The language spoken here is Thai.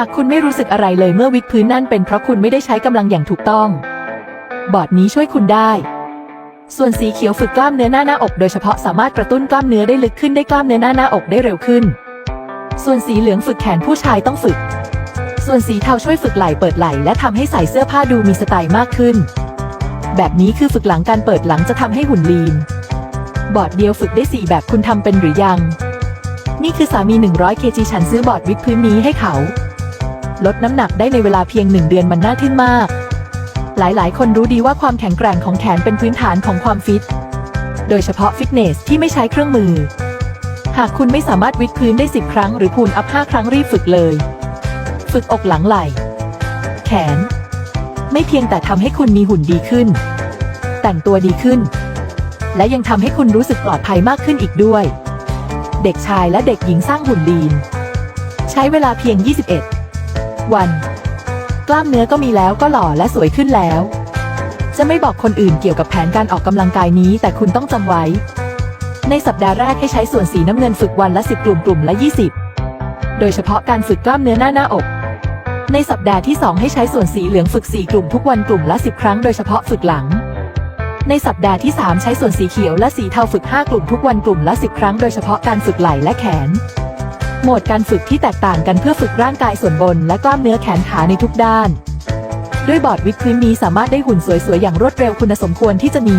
หากคุณไม่รู้สึกอะไรเลยเมื่อวิดพื้นนั่นเป็นเพราะคุณไม่ได้ใช้กำลังอย่างถูกต้อง บอร์ดนี้ช่วยคุณได้ ส่วนสีเขียวฝึกกล้ามเนื้อหน้าหน้าอกโดยเฉพาะสามารถกระตุ้นกล้ามเนื้อได้ลึกขึ้นได้กล้ามเนื้อหน้าหน้าอกได้เร็วขึ้น ส่วนสีเหลืองฝึกแขนผู้ชายต้องฝึก ส่วนสีเทาช่วยฝึกไหล่เปิดไหล่และทำให้ใส่เสื้อผ้าดูมีสไตล์มากขึ้น แบบนี้คือฝึกหลังการเปิดหลังจะทำให้หุ่นลีน บอร์ดเดียวฝึกได้สี่แบบคุณทำเป็นหรือยัง นี่คือสามี100 kg ฉันซื้อบอร์ดวิดพื้นนี้ให้เขา ลดน้ำหนักได้ในเวลาเพียงหนึ่งเดือนมันน่าทึ่งมาก หลายๆ คนรู้ดีว่าความแข็งแกร่งของแขนเป็นพื้นฐานของความฟิต โดยเฉพาะฟิตเนสที่ไม่ใช้เครื่องมือ หากคุณไม่สามารถวิดพื้นได้ 10 ครั้งหรือพูลอัพ 5 ครั้งรีบฝึกเลย ฝึกอกหลังไหล่ แขน ไม่เพียงแต่ทำให้คุณมีหุ่นดีขึ้น แต่งตัวดีขึ้น และยังทำให้คุณรู้สึกปลอดภัยมากขึ้นอีกด้วย เด็กชายและเด็กหญิงสร้างหุ่นลีน ใช้เวลาเพียง 21 วัน กล้ามเนื้อก็มีแล้วก็หล่อและสวยขึ้นแล้ว จะไม่บอกคนอื่นเกี่ยวกับแผนการออกกำลังกายนี้ แต่คุณต้องจำไว้ ในสัปดาห์แรกให้ใช้ส่วนสีน้ำเงินฝึกวันละ 10 กลุ่มกลุ่มละ 20 โดยเฉพาะการฝึกกล้ามเนื้อหน้าหน้าอก ในสัปดาห์ที่ 2 ให้ใช้ส่วนสีเหลืองฝึก 4 กลุ่มทุกวันกลุ่มละ 10 ครั้งโดยเฉพาะฝึกหลังในสัปดาห์ที่ 3 ใช้ส่วนสีเขียวและสีเทาฝึก 5 กลุ่มทุกวันกลุ่มละ 10 ครั้งโดยเฉพาะการฝึกไหล่และแขน โหมดการฝึกที่แตกต่างกันเพื่อฝึกร่างกายส่วนบน และกล้ามเนื้อแขนขาในทุกด้าน ด้วยบอร์ดวิดพื้นนี้สามารถได้หุ่นสวยๆ อย่างรวดเร็วคุณสมควรที่จะมี